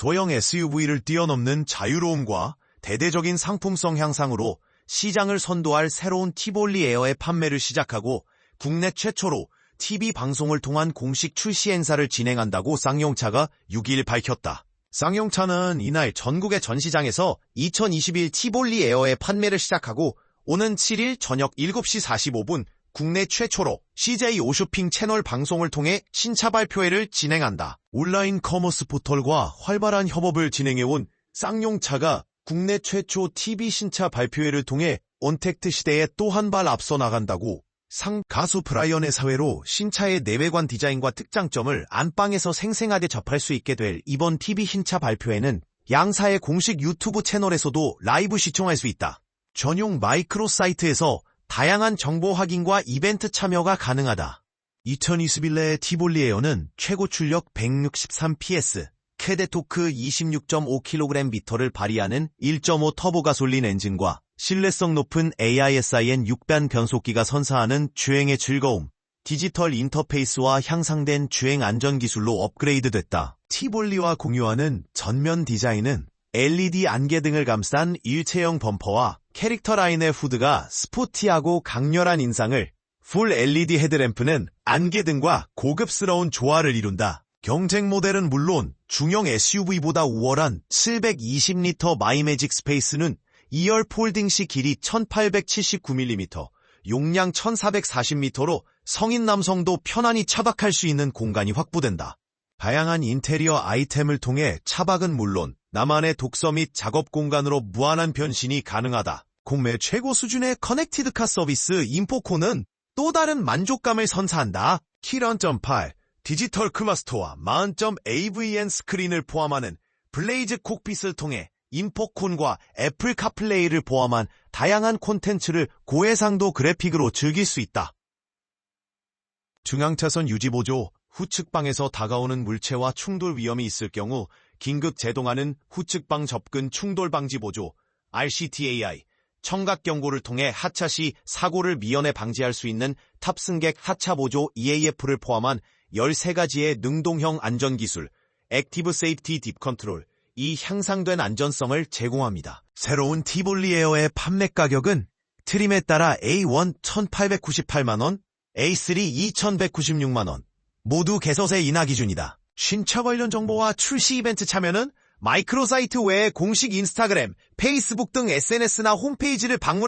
소형 SUV를 뛰어넘는 자유로움과 대대적인 상품성 향상으로 시장을 선도할 새로운 티볼리 에어의 판매를 시작하고 국내 최초로 TV 방송을 통한 공식 출시 행사를 진행한다고 쌍용차가 6일 밝혔다. 쌍용차는 이날 전국의 전시장에서 2021 티볼리 에어의 판매를 시작하고 오는 7일 저녁 7시 45분 국내 최초로 CJ 오쇼핑 채널 방송을 통해 신차 발표회를 진행한다. 온라인 커머스 포털과 활발한 협업을 진행해온 쌍용차가 국내 최초 TV 신차 발표회를 통해 온택트 시대에 또 한 발 앞서 나간다고 상 가수 브라이언의 사회로 신차의 내외관 디자인과 특장점을 안방에서 생생하게 접할 수 있게 될 이번 TV 신차 발표회는 양사의 공식 유튜브 채널에서도 라이브 시청할 수 있다. 전용 마이크로 사이트에서 다양한 정보 확인과 이벤트 참여가 가능하다. 2021내 티볼리 에어는 최고 출력 163PS, 캐데토크 26.5kg 미터를 발휘하는 1.5 터보 가솔린 엔진과 신뢰성 높은 AISIN 6단 변속기가 선사하는 주행의 즐거움, 디지털 인터페이스와 향상된 주행 안전 기술로 업그레이드됐다. 티볼리와 공유하는 전면 디자인은 LED 안개 등을 감싼 일체형 범퍼와 캐릭터 라인의 후드가 스포티하고 강렬한 인상을 풀 LED 헤드램프는 안개 등과 고급스러운 조화를 이룬다. 경쟁 모델은 물론 중형 SUV보다 우월한 720리터 마이매직 스페이스는 2열 폴딩 시 길이 1879mm, 용량 1440m로 성인 남성도 편안히 차박할 수 있는 공간이 확보된다. 다양한 인테리어 아이템을 통해 차박은 물론 나만의 독서 및 작업 공간으로 무한한 변신이 가능하다. 국내 최고 수준의 커넥티드카 서비스 인포코는 또 다른 만족감을 선사한다. 키런.8 디지털 크마스터와 40점 AVN 스크린을 포함하는 블레이즈 콕핏을 통해 인포콘과 애플 카플레이를 포함한 다양한 콘텐츠를 고해상도 그래픽으로 즐길 수 있다. 중앙차선 유지보조 후측방에서 다가오는 물체와 충돌 위험이 있을 경우 긴급 제동하는 후측방 접근 충돌 방지 보조 RCTAI 청각 경고를 통해 하차 시 사고를 미연에 방지할 수 있는 탑승객 하차 보조 EAF를 포함한 13가지의 능동형 안전기술 액티브 세이프티 딥 컨트롤 이 향상된 안전성을 제공합니다. 새로운 티볼리 에어의 판매 가격은 트림에 따라 A1 1898만원, A3 2196만원, 모두 개서세 인하 기준이다. 신차 관련 정보와 출시 이벤트 참여는 마이크로사이트 외에 공식 인스타그램, 페이스북 등 SNS나 홈페이지를 방문